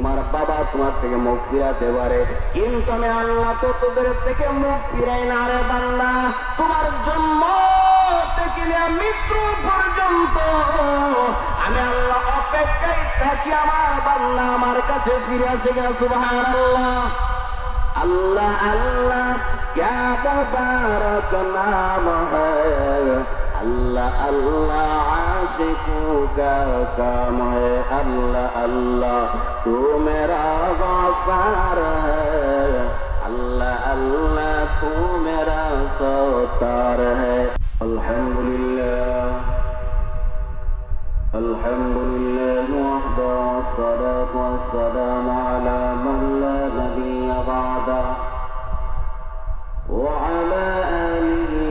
তোমার বাবা তোমার থেকে মুখ ফিরাতে পারে কিন্তু আমি আল্লাহ তো তোদের থেকে মুখ ফিরাই না রে বান্দা তোমার জন্ম থেকে নিয়ে মৃত্যু পর্যন্ত আমি আল্লাহ অপেক্ষায় থাকি আমার বান্দা আমার কাছে ফিরে আসে গেল সুবহানাল্লাহ अल्लाह अल्लाह क्या मुबारक नाम है अल्लाह अल्लाह आशिकों का काम है अल्लाह अल्लाह तू मेरा गफार है अल्लाह अल्लाह तू मेरा सौतार है अल्हम्दुलिल्लाह अल्हम्दुलिल्लाह वहदा वस्सलातु वस्सलाम अला मन ला नबिय बअदा व अला आलिहि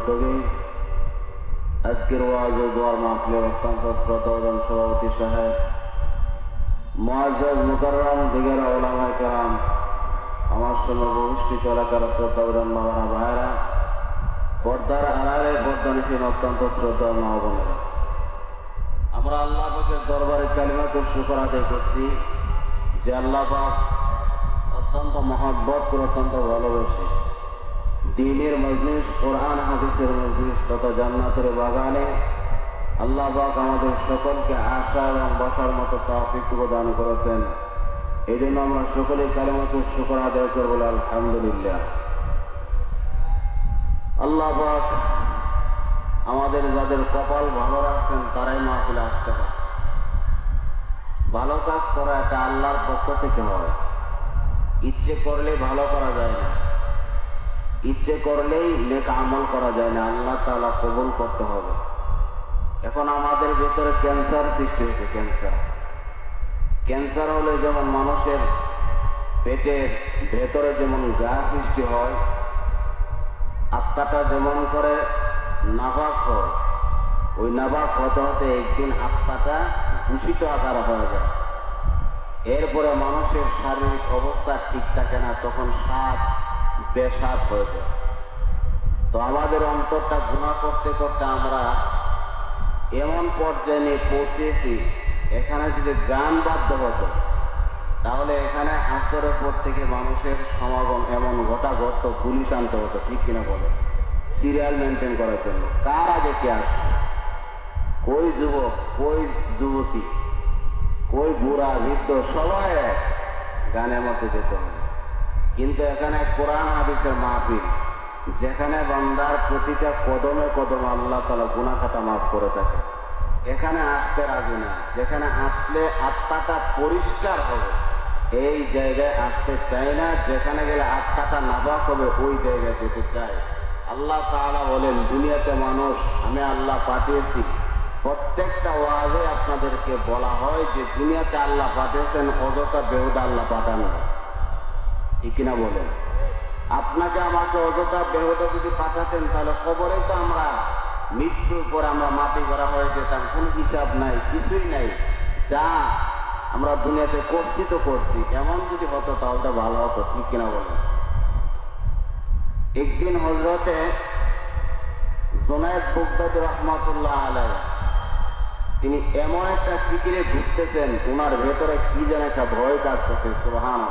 উদ্যোগে আজকের ওয়াজ ও দোয়ার মাহফিলের অত্যন্ত শ্রদ্ধাবান সভাপতি সাহেব। মোয়াজ্জাজ মুকাররম দিগের ওলামায়ে কেরাম, আমার সঙ্গে ভবিষ্যৎ এলাকার শ্রদ্ধাবান মাওলানা ভাইরা পর্দার আড়ালে পর্দা নিষেধ অত্যন্ত শ্রদ্ধা মা আমরা আল্লাহ পাকের দরবারে কালিমাকে শুকর আদায় করছি যে আল্লাহ পাক অত্যন্ত মহাব্বত করে অত্যন্ত ভালোবেসে। দিনের মজলিস, কোরআন, হাদিসের মজলিস তথা জান্নাতের বাগানে আল্লাহ পাক আমাদের সকলকে আশা এবং বসার মতো তৌফিক দান করেছেন। এই জন্য আমরা সকলে কালিমাকে শুকর আদায় করব, আলহামদুলিল্লাহ। আল্লাহ পাক আমাদের যাদের কপাল ভালো রাখছেন, তারাই মাহফিলে আসতে পারে। ভালো কাজ করা এটা আল্লাহর পক্ষ থেকে হয়। ইচ্ছে করলে ভালো করা যায় না। ইচ্ছে করলেই নেক আমল করা যায় না, আল্লাহ তালা কবুল করতে হবে। এখন আমাদের ভেতরে ক্যান্সার সৃষ্টি হয়েছে, ক্যান্সার। ক্যান্সার হলে যেমন মানুষের পেটের ভেতরে যেমন গা সৃষ্টি হয়, আত্মাটা যেমন করে নাবাক হয়, ওই নাবাক হতে হতে একদিন আত্মাটা দূষিত আকার হয়ে যায়। এরপরে মানুষের শারীরিক অবস্থা ঠিক থাকে না, তখন সাপ বেসাপ হয়ে যায়। তো আমাদের অন্তরটা গুণা করতে করতে আমরা এমন পর্যায়ে নিয়ে পৌঁছেছি, এখানে যদি গান বাধ্য হতো, তাহলে এখানে আসরের পর থেকে মানুষের সমাগম এমন ঘটা ঘটতো, পুলিশ আনতে হতো, ঠিক কিনা বলে? সিরিয়াল মেনটেন করার জন্য। কার আগে কে আসবে কই যুবক, কই যুবতী, কই বুড়া, বৃদ্ধ, সবাই গানের মধ্যে যেতে হবে। কিন্তু এখানে কোরআন হাদিসের মাহফিল, যেখানে বান্দার প্রতিটা কদমে কদমে আল্লাহ তালা গুনা খাতা মাফ করে থাকে। এখানে আসতে রাজি না, যেখানে আসলে আত্মাটা পরিষ্কার হবে, এই জায়গায় আসতে চাই না, যেখানে গেলে আত্মাটা নাবাক হবে, ওই জায়গায় যেতে চাই আল্লাহ তাআলা বলেন, দুনিয়াতে মানুষ, আমি আল্লাহ পাঠিয়েছি। প্রত্যেকটা ওয়াজে আপনাদেরকে বলা হয় যে, দুনিয়াতে আল্লাহ পাঠিয়েছেন, অযথা বেহুদা আল্লাহ পাঠান না ঠিক কিনা বলেন? আপনাকে আমাকে অযথা বেহুদা যদি পাঠাতেন, তাহলে খবরে তো আমরা মৃত্যুর পর আমরা মাটি করা হয়েছে, তার কোন হিসাব নাই, কিছুই নাই। যা আমরা দুনিয়াতে করছি তো করছি, এমন যদি হতো তাহলে তো ভালো হতো, ঠিক কিনা বলেন? একদিন হজরতে জোনায়দ বুগদাদ রহমাতুল্লাহ আলাই তিনি এমন একটা ফিকিরে ঘুরতেছেন ওনার ভেতরে কি যেন একটা ভয় কাজ করছে সুবহান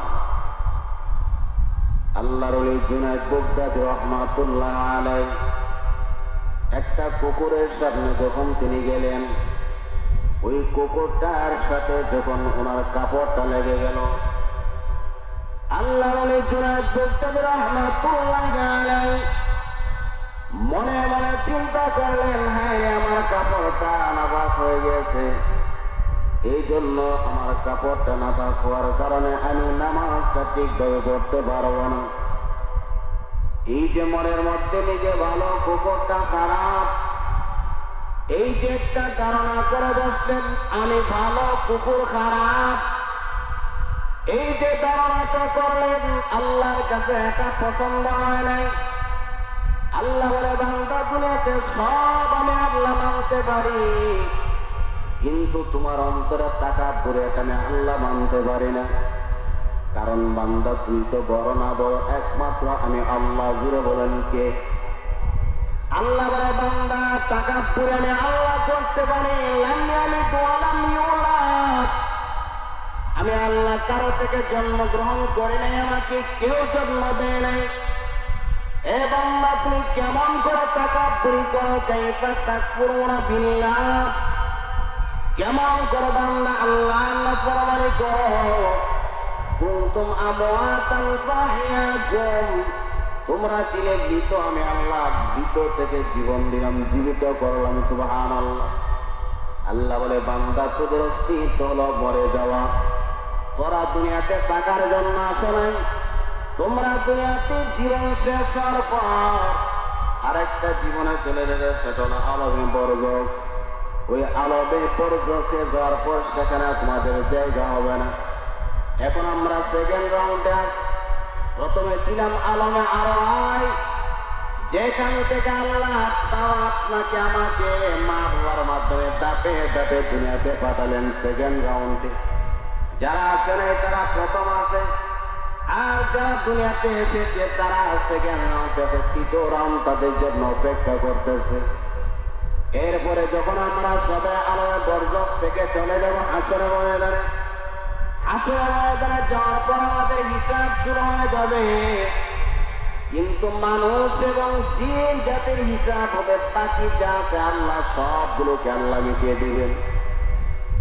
আল্লাহর রহমাতুল্লাহ আলাই একটা কুকুরের সামনে যখন তিনি গেলেন, ওই কুকুরটার সাথে যখন ওনার কাপড়টা লেগে গেল, আল্লাহর মনে মনে চিন্তা করলেন হ্যাঁ আমার কাপড়টা নাবাক হয়ে গেছে। এই জন্য আমার কাপড়টা নাবাক হওয়ার কারণে আমি নামাজটা ঠিকভাবে পড়তে পারব না। এই যে মনের মধ্যে নিজে ভালো কুকুরটা খারাপ, এই যে একটা ধারণা করে বসলেন, আমি ভালো কুকুর খারাপ। এই যে ধারণাটা করলেন, আল্লাহর কাছে এটা পছন্দ হয় নাই। আল্লাহ বলে, বান্দা দুনিয়াতে সব আমি আল্লাহ মানতে পারি। কিন্তু তোমার অন্তরে টাকা এটা আমি আল্লাহ মানতে পারি না। কারণ বান্দা তুই তো বড় না বড়, একমাত্র আমি আল্লাহ। জুড়ে বলেন কে? আল্লাহ বলে, বান্দা, টাকা পরে আমি আল্লাহ করতে পারি। আমি আল্লাহ কারও থেকে জন্মগ্রহণ করি নাই, আমাকে কেউ জন্ম দেয় নাই। এ বান্দা, তুমি কেমন করে টাকা পুরি করো? বিল্লাহ। কেমন করে বান্দা আল্লাহ আল্লাহ ফরমানি করো কুনতুম আমওয়াতান ফাহিয়াকুম তোমরা ছিলে মৃত, আমি আল্লাহ মৃত থেকে জীবন দিলাম, জীবিত করলাম, সুবহানাল্লাহ। আল্লাহ আল্লাহ বলে, বান্দা, তোদের অস্তিত্ব হলো মরে যাওয়া। তোরা দুনিয়াতে টাকার জন্য আসো নাই। তোমরা দুনিয়াতে জীবন শেষ হওয়ার পর আরেকটা জীবনে চলে যাবে সেটা হলো বর্জক ওই আলমে বর্জকে যাওয়ার পর সেখানে তোমাদের জায়গা হবে না। এখন আমরা সেকেন্ড রাউন্ডে আস প্রথমে ছিলাম আলমে আরও আয় যেখান থেকে আল্লাহ তাও আপনাকে আমাকে মা বাবার মাধ্যমে দাপে দাপে দুনিয়াতে পাঠালেন সেকেন্ড রাউন্ডে যারা আসে নাই, তারা প্রথম আসে আর যারা দুনিয়াতে এসেছে, তারা সেকেন্ড রাউন্ড আছে। তৃতীয় রাউন্ড তাদের জন্য অপেক্ষা করতেছে। এরপরে যখন আমরা সবাই আলোয় বর্জক থেকে চলে যাব হাসরে ময়দানে হাসরে ময়দানে যাওয়ার পর আমাদের হিসাব শুরু হয়ে যাবে। কিন্তু মানুষ এবং জিন জাতির হিসাব হবে, বাকি যা আছে আল্লাহ সবগুলোকে আল্লাহ মিটিয়ে দিবেন।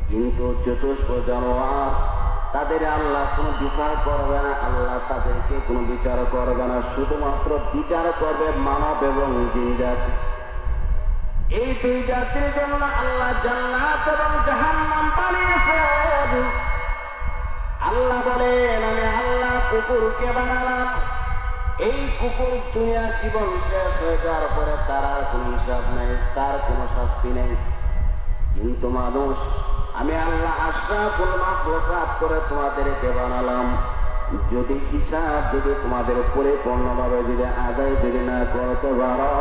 কিন্তু চতুষ্প জানোয়ার, তাদের আল্লাহ কোনো বিচার করবে না, আল্লাহ তাদেরকে কোনো বিচার করবে না, শুধুমাত্র বিচার করবে মানব এবং জিন জাতি। এই দুই জাতির জন্য আল্লাহ জান্নাত এবং জাহান্নাম বানিয়েছেন। আল্লাহ বলেন, আমি আল্লাহ কুকুরকে বানালাম। এই কুকুর দুনিয়ার জীবন শেষ হয়ে যাওয়ার পরে তার আর কোনো হিসাব নেই, তার কোনো শাস্তি নেই। কিন্তু মানুষ, আমি আল্লাহ আশরাফুল মাখলুকাত করে তোমাদেরকে বানালাম। যদি হিসাব যদি তোমাদের পরিপূর্ণভাবে যদি আদায় যদি না করতে পারো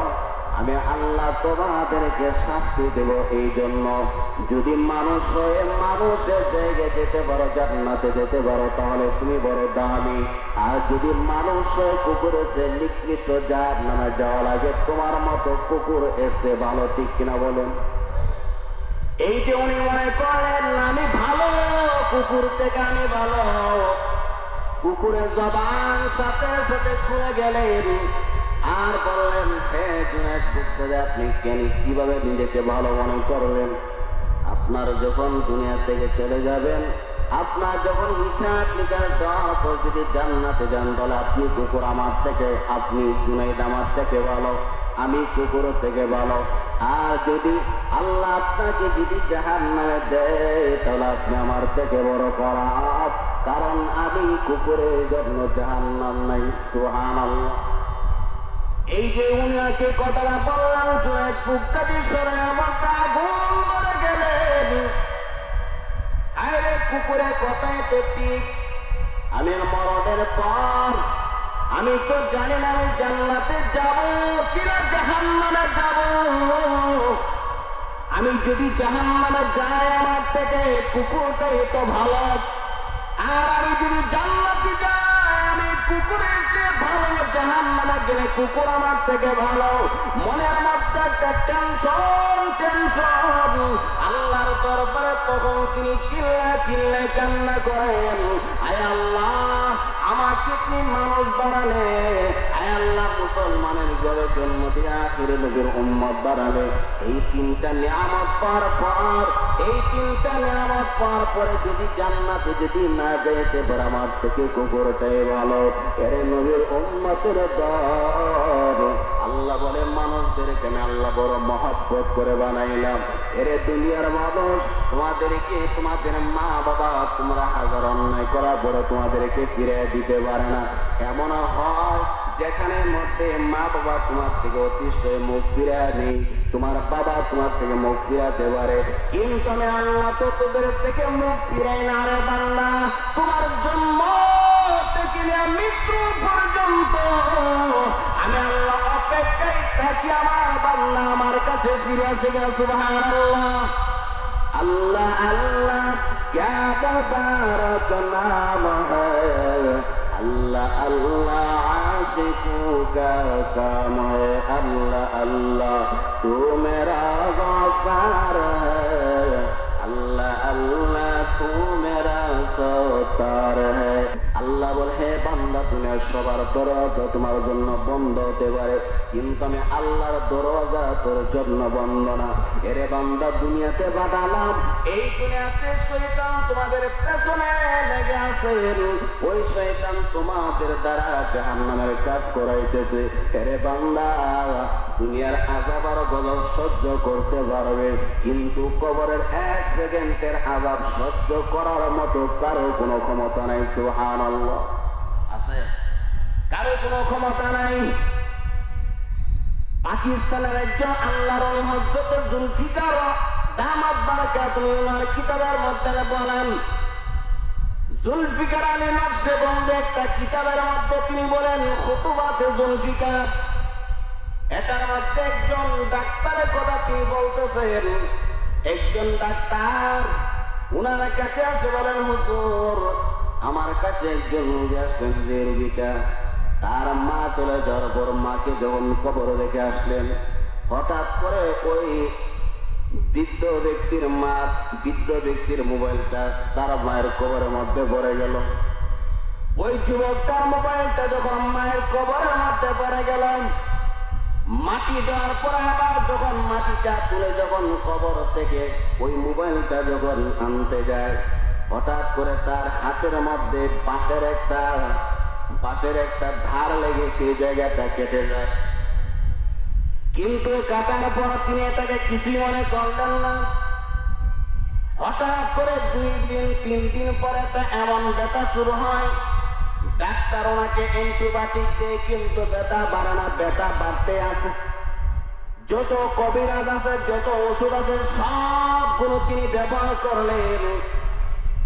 আমি আল্লাহ তোমাদেরকে শাস্তি দেব এই জন্য যদি মানুষ হয়ে মানুষের জায়গায় যেতে পারো, জান্নাতে যেতে পারো, তাহলে তুমি বড় দামি। আর যদি মানুষ হয়ে কুকুর এসে নিকৃষ্ট যার নামে যাওয়া লাগে, তোমার মতো কুকুর এসে ভালো, ঠিক কিনা বলুন? এই যে উনি মনে করেন, আমি ভালো, কুকুর থেকে আমি ভালো। কুকুরের জবান সাথে সাথে খুলে গেলেন। আর বললেন, হে জুনেদ বুদ্ধদেব আপনি কেন কীভাবে নিজেকে ভালো মনে করলেন আপনার যখন দুনিয়া থেকে চলে যাবেন, আপনার যখন হিসাব নিকাশ দেওয়ার পর যদি জান্নাতে যান, তাহলে আপনি কুকুর আমার থেকে, আপনি জুনাইদ আমার থেকে ভালো, আমি কুকুর থেকে ভালো। আর যদি আল্লাহ আপনাকে যদি জাহান নামে দেয়, তাহলে আপনি আমার থেকে বড় খারাপ। কারণ আমি কুকুরের জন্য জাহান নাম নাই সুহান আল্লাহ এই যে উনাকে কথাটা বললাম জুয়ের বুকটা সরে আমারটা আগুন করে গেলেন। আরে কুকুরের কথাই তো ঠিক। আমি মরণের পর, আমি তো জানি না আমি জান্নাতে যাব কিনা জাহান্নামে যাব। আমি যদি জাহান্নামে যাই, আমার থেকে কুকুরটাই তো ভালো। আর আমি যদি জান্নাতে যাই কুকুরের ভালো জাহান্নামে গেলে কুকুর আমার থেকে ভালো। মনের মধ্যে টেনশন টেনশন আল্লাহর দরবারে তখন তিনি চিল্লা চিল্লা কান্না করেন, আয় আল্লাহ, আমাকে তুমি মানুষ বানালে। মুসলমানের ঘরে জন্ম দিয়ে আখির নবীর উম্মত বানালে এই তিনটা নিয়ামত পার পর, এই তিনটা নিয়ামত পার পরে যদি জান্নাতে যদি না যেতে পারে আমার থেকে কুকুরটাই ভালো। এরে নবীর উম্মতের দর আল্লাহ বলে, মানুষদেরকে আমি আল্লাহ বড় মহব্বত করে বানাইলাম। এরে দুনিয়ার মানুষ, তোমাদেরকে, তোমাদের মা বাবা তোমরা হাজার অন্যায় করার পরে তোমাদেরকে ফিরে দিতে পারে না। এমন হয় যেখানের মধ্যে মা বাবা তোমার থেকে অতিষ্ঠ হয়ে মুখ ফিরে নেই তোমার বাবা তোমার থেকে মুখ ফিরাতে পারে কিন্তু আমি আল্লাহ তো তোদের থেকে মুখ ফিরাই না রে বাংলা তোমার জন্ম থেকে নিয়ে মৃত্যু পর্যন্ত আমি আল্লাহ অপেক্ষায় থাকি আমার বাংলা আমার কাছে ফিরে আসে গেছে সুবহানাল্লাহ अल्लाह अल्लाह क्या मुबारक नाम है अल्लाह अल्लाह आशिकों का काम है अल्लाह अल्लाह तू मेरा गफार है अल्लाह अल्लाह तू मेरा सतार है আল্লাহ বলে, হে বান্দা দুনিয়ার সবার দরজা তোমার জন্য বন্ধ হতে পারে। কিন্তু আমি আল্লাহর দরজা তোর জন্য বন্ধ না। এরে বান্দা, দুনিয়াতে পাঠালাম এই দুনিয়াতে শয়তান তোমাদের পেছনে লেগে আছে। ওই শয়তান তোমাদের দ্বারা জাহান্নামের কাজ করাইতেছে। এরে বান্দা দুনিয়ার আজাব আর গজব সহ্য করতে পারবে, কিন্তু কবরের এক সেকেন্ডের আজাব সহ্য করার মতো কারও কোনো ক্ষমতা নাই সুহান আছে? কারও কোনো ক্ষমতা নাই? পাকিস্তানের একজন আল্লাহর হজরত জুলফিকার দামাত বারাকাতুল ওনার কিতাবের মধ্যে বলেন, জুলফিকার আলী নকশে বন্ধে একটা কিতাবের মধ্যে তিনি বলেন, খুতুবাতে জুলফিকার এটার মধ্যে একজন ডাক্তারের কথা তিনি বলতেছেন? একজন ডাক্তার, উনার কাছে আসে বলেন, হুজুর, আমার কাছে একজন আসলেন যে রুগীটা। তার মা চলে যাওয়ার পর মাকে যখন কবর রেখে আসলেন, হঠাৎ করে ওই বৃদ্ধ ব্যক্তির মা, বৃদ্ধ ব্যক্তির মোবাইলটা তার মায়ের কবরের মধ্যে পড়ে গেল। ওই যুবকটার মোবাইলটা যখন মায়ের কবরের মধ্যে পড়ে গেল মাটি দেওয়ার পরে আবার যখন মাটিটা তুলে যখন কবর থেকে ওই মোবাইলটা যখন আনতে যায়, হঠাৎ করে তার হাতের মধ্যে পাশের একটা পাশের একটা ধার লেগে সেই জায়গাটা কেটে যায়। কিন্তু কাটার পর তিনি এটাকে কিছুই মনে করলেন না। হঠাৎ করে দুই দিন, তিন দিন পরে এমন ব্যথা শুরু হয় ডাক্তার ওনাকে অ্যান্টিবায়োটিক দেয় কিন্তু ব্যথা বাড়ে না, ব্যথা বাড়তে আছে। যত কবিরাজ আছে, যত ওষুধ আছে, সবগুলো তিনি ব্যবহার করলেন।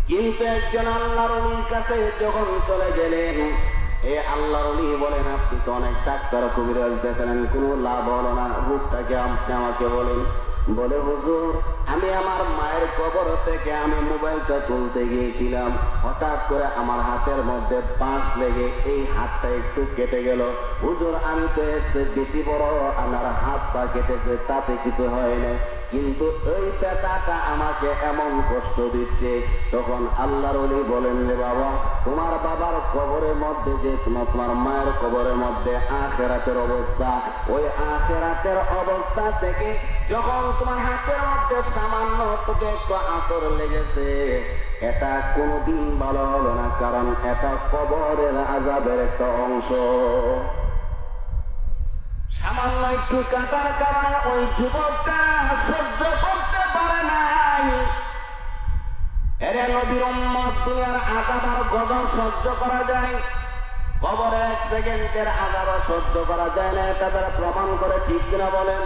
কিন্তু একজন আল্লাহর কাছে যখন চলে গেলেন, এ আল্লাহর বলেন, আপনি তো অনেক ডাক্তার, কবিরাজ দেখালেন, কোনো লাভ হলো না। রূপটাকে আপনি আমাকে বলেন। বলে, হুজুর, আমি আমার মায়ের কবর থেকে আমি মোবাইলটা তুলতে গিয়েছিলাম। হঠাৎ করে আমার হাতের মধ্যে পাঁচ লেগে এই হাতটা একটু কেটে গেল। হুজুর, আমি তো এসে বেশি বড়, আমার হাত পা কেটেছে, তাতে কিছু হয় না কিন্তু এই পেটাটা আমাকে এমন কষ্ট দিচ্ছে, তখন আল্লাহর বলেন রে বাবা, তোমার বাবার কবরের মধ্যে যে তোমার তোমার মায়ের কবরের মধ্যে আখেরাতের অবস্থা, ওই আখেরাতের অবস্থা থেকে যখন তোমার হাতের মধ্যে সামান্য তোকে একটু আসর লেগেছে, এটা কোনোদিন ভালো হবে না, কারণ এটা কবরের আজাবের একটা অংশ। সামান্য একটু কাটার কারণে ওই যুবকটা সহ্য করতে পারে নাই। এরে নবীর দুনিয়ার আজাব আর গজব সহ্য করা যায়। কবরের এক সেকেন্ডের আজাব সহ্য করা যায় না, এটা তারা প্রমাণ করে ঠিক কিনা বলেন?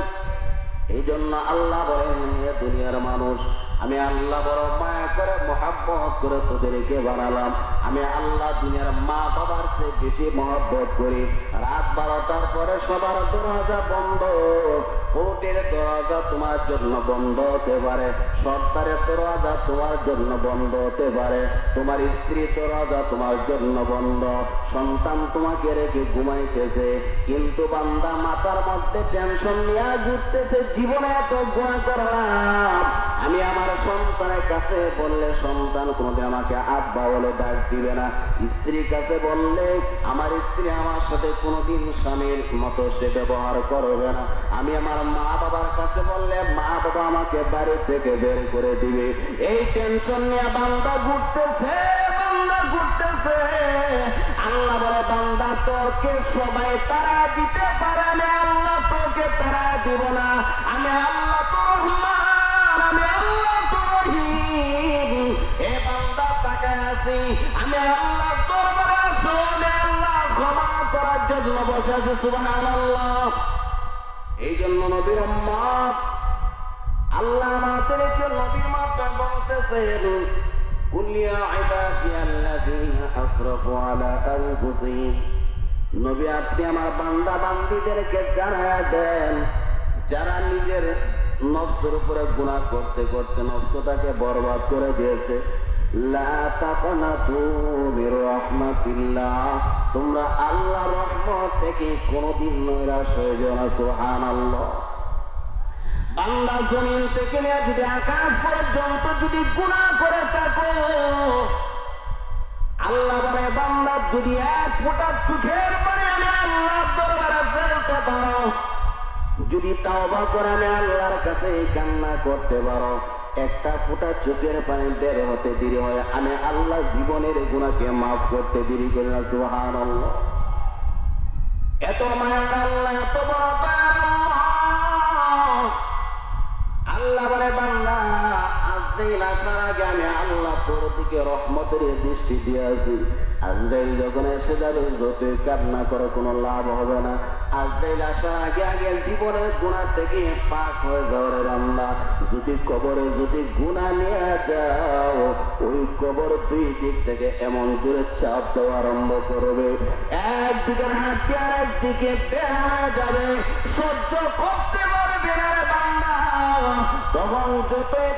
এই জন্য আল্লাহ বলেন দুনিয়ার মানুষ আমি আল্লাহ বড় মায়া করে, মহাব্বত করে তোদেরকে বানালাম। আমি আল্লাহ দুনিয়ার মা বাবার চেয়ে বেশি মহব্বত করি। রাত বারোটার পরে সবার দরজা বন্ধ। কোর্টের দরজা তোমার জন্য বন্ধ হতে পারে সরকারের দরজা তোমার জন্য বন্ধ হতে পারে, তোমার স্ত্রীর দরজা তোমার জন্য বন্ধ, সন্তান তোমাকে রেখে ঘুমাইতেছে, কিন্তু বান্দা মাথার মধ্যে টেনশন নিয়ে ঘুরতেছে, জীবনে এত গুণা করলাম। আমি আমার সন্তানের কাছে বললে সন্তান কোনোদিন আমাকে আব্বা বলে ডাক দিবে না। স্ত্রীর কাছে বললে, আমার স্ত্রী আমার সাথে কোনোদিন স্বামীর মতো সে ব্যবহার করবে না। আমি আমার মা বাবার কাছে বললে মা বাবা আমাকে বাড়ি থেকে বের করে দিবে। এই টেনশন নিয়ে বান্দা ঘুরতেছে বান্দা ঘুরতেছে। আল্লাহ বলে, বান্দা, তোকে সবাই তারা দিতে পারে না আল্লাহ তোকে তারা দিব না। আমি আল্লাহ তো রহমান, আমি আল্লাহ তো রহিম। এ বান্দা তাকায় আছি, আমি আল্লাহ দরবারে শুনে আল্লাহ ক্ষমা করার জন্য বসে আছি, সুবহানাল্লাহ। এই জন্য নবীর আল্লাহ আমাদেরকে নবীর মাপটা বলতেছেন কুলিয়া আমার বান্দা বান্দীদেরকে জানায় দেন, যারা নিজের নফসের উপরে গুণা করতে করতে নফসটাকে বরবাদ করে দিয়েছে। তোমরা আল্লাহ রহমত থেকে কোনোদিন নৈরাশ হয়ে যাও না, সুবহানাল্লাহ। বান্দা জমিন থেকে নিয়ে যদি আকাশ পর্যন্ত যদি গুণা করে থাকো, আল্লাহ বলে, বান্দা যদি এক ফোঁটা চোখের পরে আমি আল্লাহর দরবারে ফেলতে পারো, যদি তাওবা করে আমি আল্লাহর কাছে কান্না করতে পারো একটা ফোটা চোখের পানি বের হতে দেরি হয়। আমি আল্লাহ জীবনের গুণাকে মাফ করতে দেরি করি না সুহান এত মায়ার আল্লাহ, এত বড় আল্লাহ বলে, বান্দা আসার আগে আমি আল্লাহ দিকে দৃষ্টি দিয়ে আছি যখন এসে যাবে করে, কোনো লাভ হবে না। আসার আগে আগে জীবনের থেকে পাক হয়ে যদি কবরে যদি গুণা নিয়ে যাও, ওই কবর দুই দিক থেকে এমন দূরে চাপ দেওয়া আরম্ভ করবে। একদিকে হাত দিয়ে আর একদিকে বের যাবে, সহ্য করতে তখন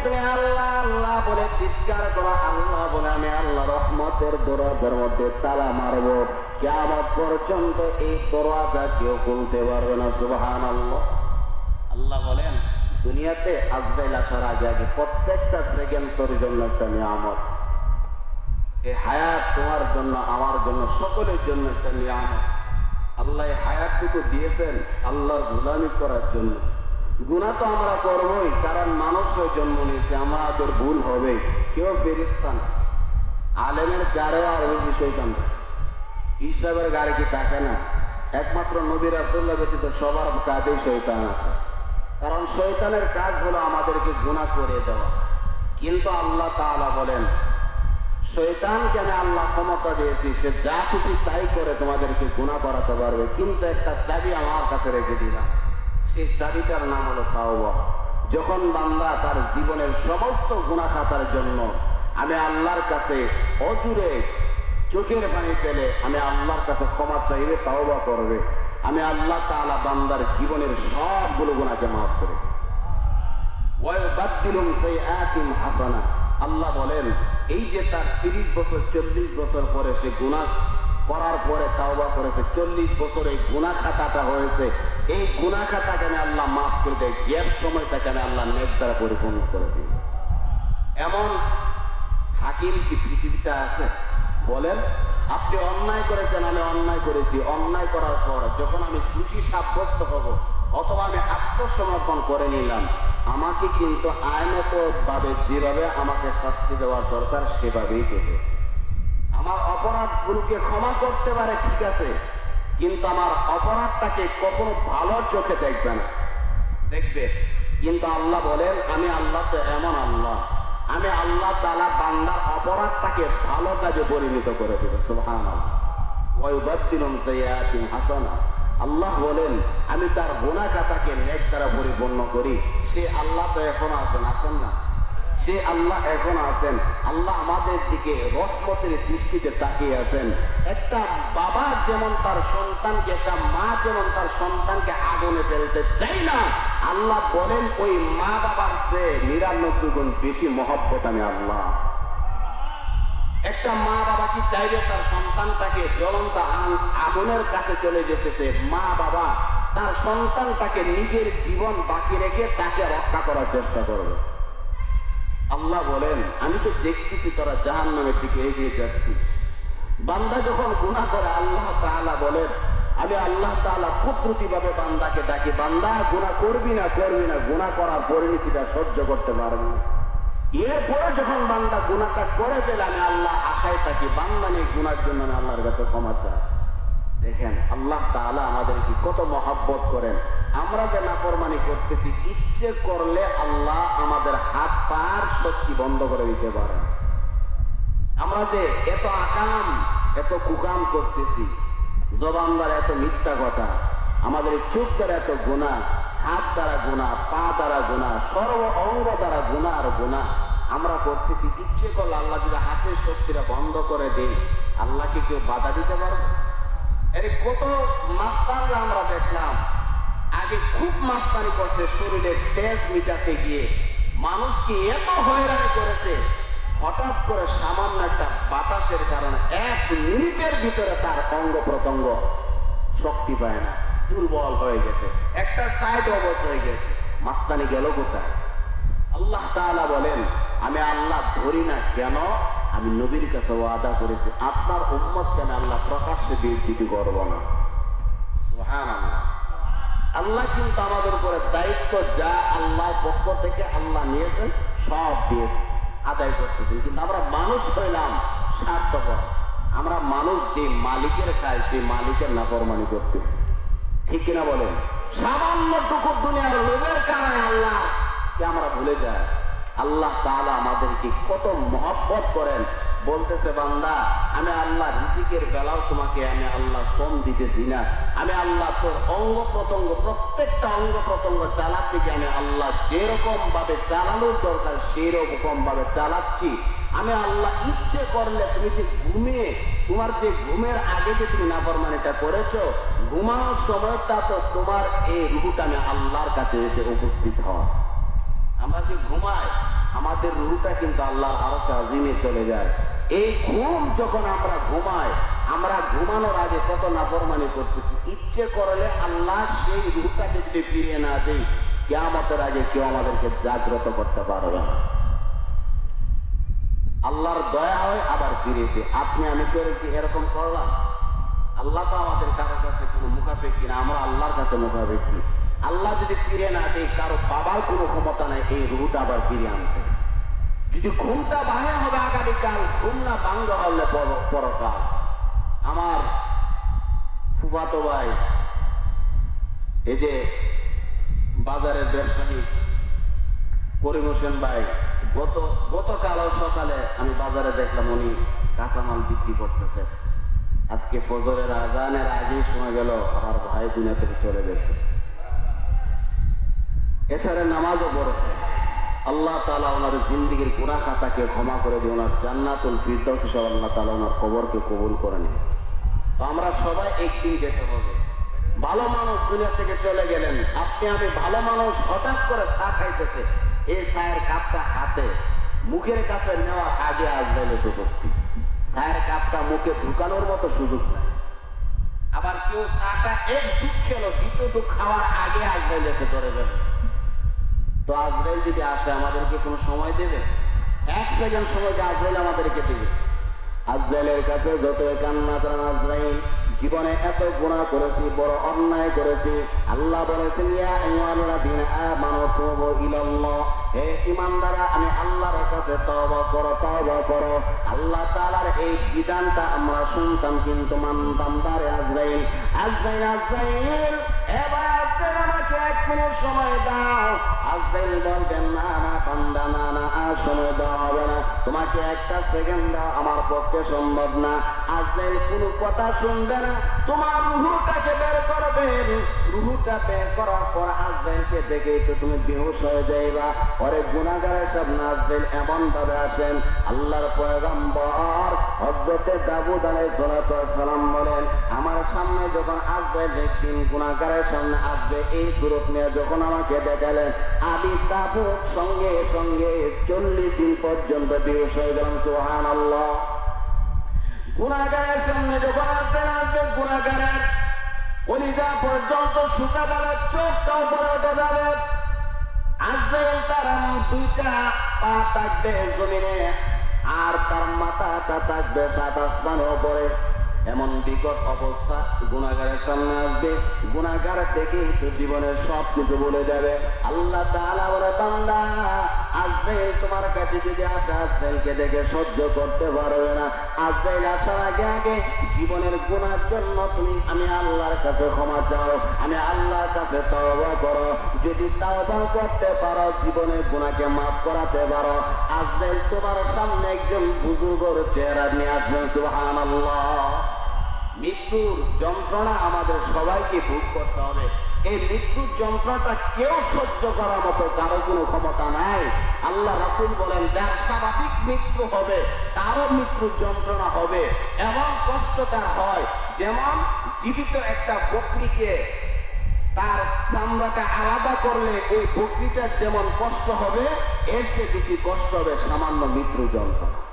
তুমি আল্লাহ আল্লাহ বলে, চিৎকার করো আল্লাহ বলে, আমি আল্লাহ রহমতের দরজার মধ্যে তালা মারবো। কেমন পর্যন্ত এই দরজা কেউ খুলতে পারবে না সুবহান আল্লাহ আল্লাহ বলেন, দুনিয়াতে আজরাইল আসার আগে প্রত্যেকটা সেকেন্ড তোর জন্য একটা নিয়ামত। এই হায়াত তোমার জন্য, আমার জন্য, সকলের জন্য একটা নিয়ামত। আল্লাহ হায়াতটুকু দিয়েছেন, আল্লাহর গুলামি করার জন্য। গুণা তো আমরা করবই, কারণ মানুষ হয়ে জন্ম নিয়েছে, আমাদের ভুল হবে কেউ ফেরিস্তা না। আলেমের গাড়েও আর বেশি শৈতান ইসলামের গাড়ি কি থাকে না? একমাত্র নবী রাসুল্লাহ ব্যতীত সবার কাজেই শৈতান আছে। কারণ শৈতানের কাজ হলো আমাদেরকে গুণা করে দেওয়া। কিন্তু আল্লাহ তাআলা বলেন শৈতানকে আমি আল্লাহ ক্ষমতা দিয়েছি? সে যা খুশি তাই করে তোমাদেরকে গুণা করাতে পারবে। কিন্তু একটা চাবি আমার কাছে রেখে দিলাম। সেই চাবিটার নাম হলো তাওবা যখন বান্দা তার জীবনের সমস্ত গুণা খাতার জন্য আমি আল্লাহর কাছে অজুরে চোখের পানি ফেলে আমি আল্লাহর কাছে ক্ষমা চাইবে, তাওবা করবে, আমি আল্লাহ তাআলা বান্দার জীবনের সবগুলো গুণাকে মাফ করে। হাসানা আল্লাহ বলেন, এই যে তার তিরিশ বছর, চল্লিশ বছর পরে সে গুনাহ করার পরে তাওবা করেছে, চল্লিশ বছর গুনাহ খাতাটা হয়েছে এই গুনাহ খাতাকে আমি আল্লাহ মাফ করে দেয় গ্যাপ সময়টাকে আমি আল্লাহ নেক দ্বারা পরিপূর্ণ করে দিই। এমন হাকিম কি পৃথিবীতে আছে? বলেন, আপনি অন্যায় করেছেন, আমি অন্যায় করেছি। অন্যায় করার পর যখন আমি দোষী সাব্যস্ত হব, অথবা আমি আত্মসমর্পণ করে নিলাম, আমাকে কিন্তু আইনত ভাবে যেভাবে আমাকে শাস্তি দেওয়ার দরকার, সেভাবেই দেবে। আমার অপরাধগুলোকে ক্ষমা করতে পারে, ঠিক আছে কিন্তু আমার অপরাধটাকে কখনো ভালো চোখে দেখবে না। দেখবে? কিন্তু আল্লাহ বলেন, আমি আল্লাহ তো এমন আল্লাহ। আমি আল্লাহ তালা বান্দার অপরাধটাকে ভালো কাজে পরিণত করে দেবে। হাসানা। আল্লাহ বলেন, আমি তার গোনা কাতাকে নেক দ্বারা পরিপূর্ণ করি। সে আল্লাহ তো এখন আছেন আছেন না? সে আল্লাহ এখন আছেন। আল্লাহ আমাদের দিকে রহমতের দৃষ্টিতে তাকিয়ে আছেন। একটা বাবা যেমন তার সন্তানকে, একটা মা যেমন তার সন্তানকে আগুনে ফেলতে চাই না, আল্লাহ বলেন, ওই মা বাবার সে নিরানব্বই গুণ বেশি মহব্বত আমি আল্লাহ। একটা মা বাবা কি চাইবে তার সন্তানটাকে জ্বলন্ত আগুনের কাছে চলে যেতেছে? মা বাবা তার সন্তানটাকে নিজের জীবন বাকি রেখে তাকে রক্ষা করার চেষ্টা করবে। আল্লাহ বলেন, আমি তো দেখতেছি তোরা জাহান নামের দিকে এগিয়ে যাচ্ছি। বান্দা যখন গুনাহ করে, আল্লাহ তাআলা বলেন, আমি আল্লাহ তাআলা ভাবে বান্দাকে ডাকি। বান্দা গুনাহ করবি না করবি না, গুনাহ করার পরিণতিটা সহ্য করতে পারবি এরপরে যখন বান্দা গুনাহটা করে ফেলে, আমি আল্লাহ আশায় থাকি, বান্দা নিয়ে গুনার জন্য আমি আল্লাহর কাছে ক্ষমা চাই। দেখেন, আল্লাহ তাআলা আমাদেরকে কত মহাব্বত করেন। আমরা যে নাফরমানি করতেছি, ইচ্ছে করলে আল্লাহ আমাদের হাত পার শক্তি বন্ধ করে দিতে পারেন। আমরা যে এত আকাম, এত কুকাম করতেছি জবান দ্বারা এত মিথ্যা কথা, আমাদের চোখ দ্বারা এত গুণা হাত দ্বারা গুণা পা দ্বারা গুণা সর্ব অঙ্গ দ্বারা গুণা আর গুণা আমরা করতেছি, ইচ্ছে করলে আল্লাহ যদি হাতের শক্তিটা বন্ধ করে দেই আল্লাহকে কেউ বাধা দিতে পারবে? এর কত মাস্তানরা আমরা দেখলাম। আগে খুব মাস্তানি করছে শরীরের তেজ মিটাতে গিয়ে। মানুষকে এত হয়রানি করেছে? হঠাৎ করে সামান্য একটা বাতাসের কারণে এক মিনিটের ভিতরে তার অঙ্গ প্রত্যঙ্গ শক্তি পায় না, দুর্বল হয়ে গেছে। একটা সাইড অবশ হয়ে গেছে। মাস্তানি গেল কোথায়? আল্লাহ তাআলা বলেন, আমি আল্লাহ ধরি না কেন? আমি নবীর কাছে ওয়াদা করেছি, আপনার উম্মতকে আমি আল্লাহ প্রকাশ্যে বিরোধিত করব না। আল্লাহ কিন্তু আমাদের উপরে দায়িত্ব যা আল্লাহ পক্ষ থেকে আল্লাহ নিয়েছেন, সব দিয়েছে আদায় করতেছেন। কিন্তু আমরা মানুষ হইলাম স্বার্থপর। আমরা মানুষ যে মালিকের খায়, সেই মালিকের নাফরমানি করতেছি। ঠিক কিনা বলেন? সামান্যটুকু দুনিয়ার লোভের কারণে আল্লাহ কে আমরা ভুলে যাই। আল্লাহ তাআলা আমাদেরকে কত মহব্বত করেন। বলতেছে, বান্দা, আমি আল্লাহ রিজিকের বেলাও তোমাকে আমি আল্লাহ কম দিতেছি না। আমি আল্লাহ তোর অঙ্গ প্রত্যঙ্গ প্রত্যেকটা অঙ্গ প্রত্যঙ্গ চালাতে আমি আল্লাহ যেরকম ভাবে চালানোর দরকার সেই রকম ভাবে চালাচ্ছি। আমি আল্লাহ ইচ্ছে করলে তুমি যে ঘুমিয়ে, তোমার যে ঘুমের আগে যে তুমি নাফরমানিটা করেছ, ঘুমানোর সময়টা তো তোমার এই রুহুটা আমি আল্লাহর কাছে এসে উপস্থিত হওয়া। আমরা যে ঘুমাই, আমাদের রুটা কিন্তু আল্লাহর আরও আজিমে চলে যায়। এই ঘুম যখন আমরা ঘুমাই, আমরা ঘুমানোর আগে কত নাফরমানি করতেছি। ইচ্ছে করলে আল্লাহ সেই রুহটাকে যদি ফিরিয়ে না দেই, কেয়ামতের আগে কেউ আমাদেরকে জাগ্রত করতে পারবে না। আল্লাহর দয়া হয় আবার ফিরিয়ে দেয়। আপনি আমি করে কি এরকম করলাম? আল্লাহ তো আমাদের কারোর কাছে কোনো মুখাপেক্ষি না, আমরা আল্লাহর কাছে মুখাপেক্ষি। আল্লাহ যদি ফিরে না দেয়, কারও বাবার কোনো ক্ষমতা নাই, এই রুহটা আবার ফিরিয়ে আনতে। যদি ঘুমটা ভাঙা হবে আগামীকাল ঘুম না ভাঙ্গা হলে পর- পরকাল। আমার ফুফাতো ভাই, এই যে বাজারের ব্যবসায়ী, করিম হোসেন ভাই, গত গতকাল সকালে আমি বাজারে দেখলাম উনি কাঁচামাল বিক্রি করতেছে। আজকে ফজরের আজানের আগেই শোনা গেল, আমার ভাই দুনিয়া থেকে চলে গেছে। এসারে নামাজও পড়েছে। আল্লাহ তালা ওনার জিন্দিগির গুণা খাতাকে ক্ষমা করে দিয়ে ওনার জান্নাতুল ফিরদৌস হিসাবে আল্লাহ তালা ওনার কবরকে কবুল করে নিন। তো আমরা সবাই একদিন যেতে হবে। ভালো মানুষ দুনিয়া থেকে চলে গেলেন। আপনি আমি ভালো মানুষ হঠাৎ করে চা খাইতেছে। এই চায়ের কাপটা হাতে, মুখের কাছে নেওয়া আগে আজরাইল এসে উপস্থিত চায়ের কাপটা মুখে ঢুকানোর মতো সুযোগ নাই। আবার কেউ চাটা এক দুঃখ খেলো, দ্বিতীয় খাওয়ার আগে আজরাইল এসে ধরে গেল তো আজরাইল যদি আসে, আমাদেরকে কোনো সময় দেবে? এক সেকেন্ড সময় আজরাইল আমাদেরকে দেবে। আজরাইলের কাছে যত কান্না করেন আজরাইল, জীবনে এত গুণা করেছি, বড় অন্যায় করেছি। আল্লাহ বলেছেন হে ঈমানদারা আমি আল্লাহর কাছে তওবা করো তওবা করো। আল্লাহ তাআলার এই বিধানটা আমরা শুনতাম, কিন্তু মানতাম তারে আজরাইল। আজরাইল আজরাইল, এবার আমাকে এক মিনিট সময় দাও। তোমাকে একটা সেকেন্ড আমার পক্ষে সম্ভব না। কোনো কথা শুনবে না। তোমার রুহুটাকে বের রুহুটা বের করার পর দেখে তো তুমি হয়ে যাইবা। পরে নাজরাইল এমন ভাবে আসেন, আল্লাহর পয়গম্বর সালাম বলেন, আমার সামনে যখন আজরাইল একদিন গুণাগারের সামনে আসবে, এই সুরত নিয়ে যখন আমাকে দেখালেন আমি সঙ্গে সঙ্গে চল্লিশ দিন পর্যন্ত বেহুশ হয়ে গেলাম সুবহানাল্লাহ গুণাগারের সামনে যখন আসবেন আসবে গুণাগারের কলিজা পর্যন্ত শুকা যাবে চোখটাও পরে উঠে যাবে আজরাইল তার দুইটা পা থাকবে জমিনে আর তার মাথাটা থাকবে সাত আসমানের উপরে এমন বিকট অবস্থা গুণাগারের সামনে আসবে। গুণাগার দেখে তো জীবনের সব কিছু বলে যাবে। আল্লাহ তাআলা বলে, বান্দা আজরাইল তোমার কাছে যদি আসে আজরাইলকে দেখে সহ্য করতে পারবে না। আজরাইল আসার আগে আগে জীবনের গুণার জন্য তুমি, আমি আল্লাহর কাছে ক্ষমা চাও, আমি আল্লাহর কাছে তওবা করো। যদি তওবা করতে পারো, জীবনের গুণাকে মাফ করাতে পারো। আজরাইল তোমার সামনে একজন বুজুর্গর চেহারা নিয়ে আসবেন, সুবহানাল্লাহ। মৃত্যুর যন্ত্রণা আমাদের সবাইকে ভোগ করতে হবে। এই মৃত্যুর যন্ত্রণাটা কেউ সহ্য করার মতো কারও কোনো ক্ষমতা নাই। আল্লাহ রাসুল বলেন, যার স্বাভাবিক মৃত্যু হবে, তারও মৃত্যুর যন্ত্রণা হবে। এমন কষ্টটা হয় যেমন জীবিত একটা বকরিকে তার চামড়াটা আলাদা করলে ওই বকরিটার যেমন কষ্ট হবে, এর চেয়ে বেশি কষ্ট হবে সামান্য মৃত্যু যন্ত্রণা।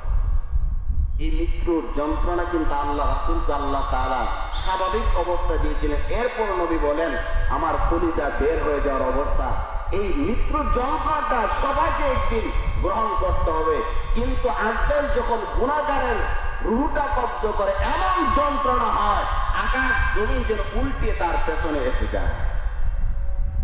এই মৃত্যুর যন্ত্রণা কিন্তু আল্লাহ রাসুলকে আল্লাহ তারা স্বাভাবিক অবস্থা দিয়েছিলেন। এরপর নবী বলেন, আমার কলিজা বের হয়ে যাওয়ার অবস্থা। এই মৃত্যুর যন্ত্রণাটা সবাইকে একদিন গ্রহণ করতে হবে। কিন্তু আজকাল যখন গুণাগারের রুহুটা কব্জ করে, এমন যন্ত্রণা হয়, আকাশ জমিন যেন উল্টে তার পেছনে এসে যায়।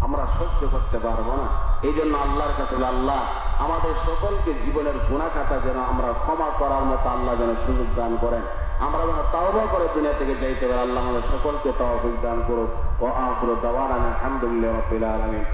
আমরা সহ্য করতে পারব না। এই জন্য আল্লাহর কাছে আল্লাহ আমাদের সকলকে জীবনের গুণাখাতা যেন আমরা ক্ষমা করার মতো আল্লাহ যেন সুযোগ দান করেন। আমরা যেন তাওবা করে দুনিয়া থেকে যাইতে পারি। আল্লাহ আমাদের সকলকে তহফিক দান করুক। ও আখরু দাওয়ানা আলহামদুলিল্লাহ আলামিন।